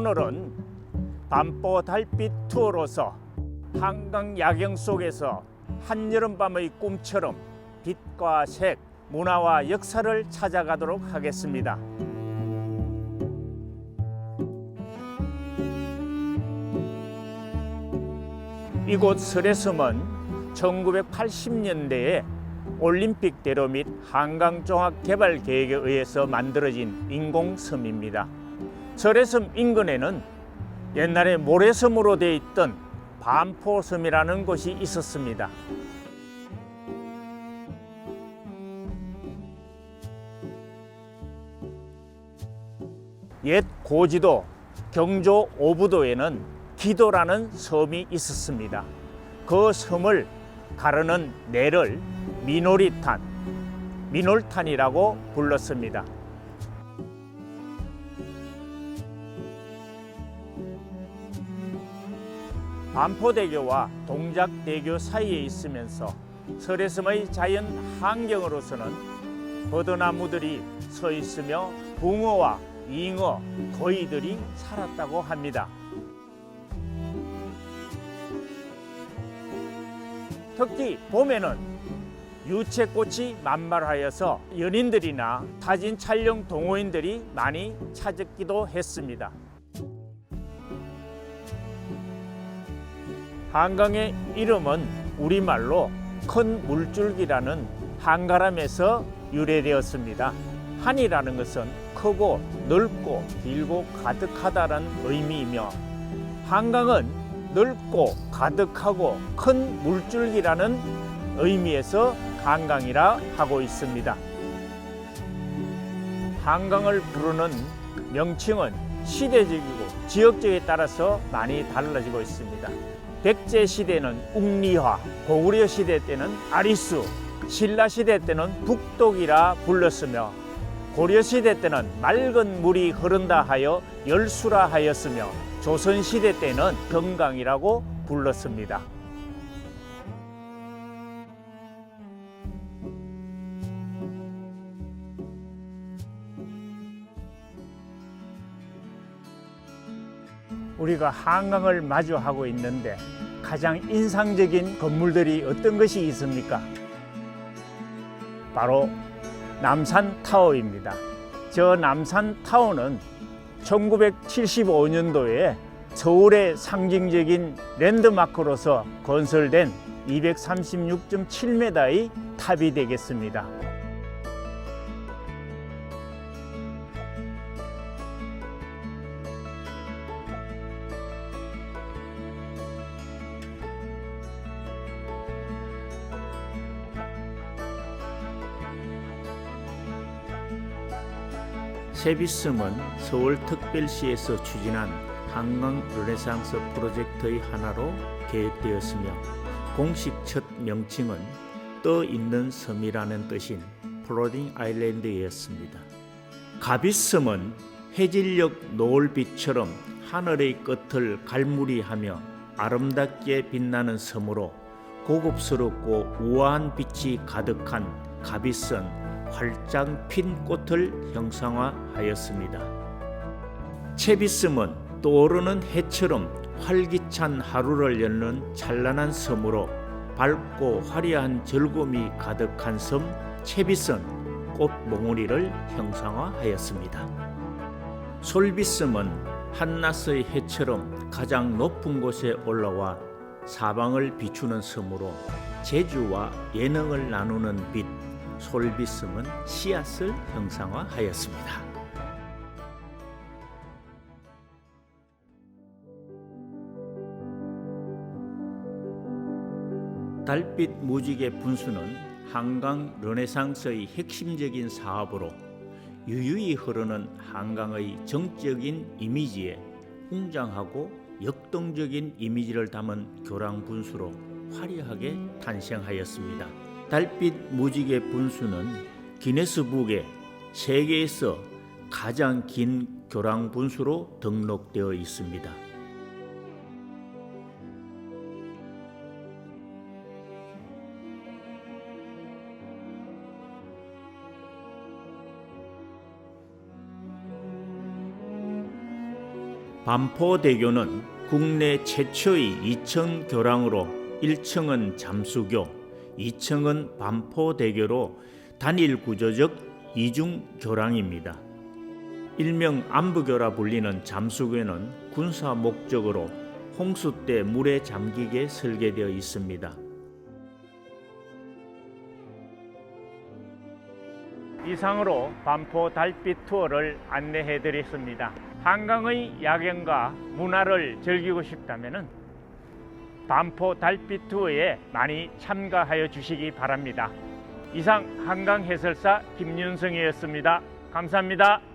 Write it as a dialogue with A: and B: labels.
A: 오늘은 반포 달빛 투어로서 한강 야경 속에서 한여름밤의 꿈처럼 빛과 색, 문화와 역사를 찾아가도록 하겠습니다. 이곳 설해섬은 1980년대에 올림픽 대로 및 한강종합 개발 계획에 의해서 만들어진 인공섬입니다. 설해섬 인근에는 옛날에 모래섬으로 되어 있던 반포섬이라는 곳이 있었습니다. 옛 고지도 경조 오부도에는 기도라는 섬이 있었습니다. 그 섬을 가르는 내를 미노리탄, 미놀탄이라고 불렀습니다. 반포대교와 동작대교 사이에 있으면서 설해섬의 자연 환경으로서는 버드나무들이 서 있으며 붕어와 잉어, 거위들이 살았다고 합니다. 특히 봄에는 유채꽃이 만발하여서 연인들이나 사진 촬영 동호인들이 많이 찾았기도 했습니다. 한강의 이름은 우리말로 큰 물줄기라는 한가람에서 유래되었습니다. 한이라는 것은 크고 넓고 길고 가득하다는 의미이며 한강은 넓고 가득하고 큰 물줄기라는 의미에서 한강이라 하고 있습니다. 한강을 부르는 명칭은 시대적이고 지역적에 따라서 많이 달라지고 있습니다. 백제 시대는 웅리화, 고구려 시대 때는 아리수, 신라 시대 때는 북독이라 불렀으며 고려 시대 때는 맑은 물이 흐른다 하여 열수라 하였으며 조선 시대 때는 경강이라고 불렀습니다. 우리가 한강을 마주하고 있는데 가장 인상적인 건물들이 어떤 것이 있습니까? 바로 남산 타워입니다. 저 남산 타워는 1975년도에 서울의 상징적인 랜드마크로서 건설된 236.7m의 탑이 되겠습니다. 세비섬은 서울특별시에서 추진한 한강 르네상스 프로젝트의 하나로 계획되었으며 공식 첫 명칭은 떠 있는 섬이라는 뜻인 플로딩 아일랜드였습니다. 가비섬은 해질녘 노을빛처럼 하늘의 끝을 갈무리하며 아름답게 빛나는 섬으로 고급스럽고 우아한 빛이 가득한 가비선 활짝 핀 꽃을 형상화하였습니다. 채비섬은 떠오르는 해처럼 활기찬 하루를 여는 찬란한 섬으로 밝고 화려한 즐거움이 가득한 섬 채비섬 꽃봉우리를 형상화하였습니다. 솔비섬은 한낮의 해처럼 가장 높은 곳에 올라와 사방을 비추는 섬으로 재주와 예능을 나누는 빛 솔비섬은 씨앗을 형상화하였습니다. 달빛 무지개 분수는 한강 르네상스의 핵심적인 사업으로 유유히 흐르는 한강의 정적인 이미지에 웅장하고 역동적인 이미지를 담은 교랑 분수로 화려하게 탄생하였습니다. 달빛 무지개 분수는 기네스북에 세계에서 가장 긴 교랑 분수로 등록되어 있습니다. 반포대교는 국내 최초의 2층 교량으로 1층은 잠수교, 2층은 반포대교로 단일 구조적 이중 교량입니다. 일명 안부교라 불리는 잠수교는 군사 목적으로 홍수 때 물에 잠기게 설계되어 있습니다. 이상으로 반포 달빛 투어를 안내해 드렸습니다. 한강의 야경과 문화를 즐기고 싶다면 반포 달빛 투어에 많이 참가하여 주시기 바랍니다. 이상 한강 해설사 김윤성이었습니다. 감사합니다.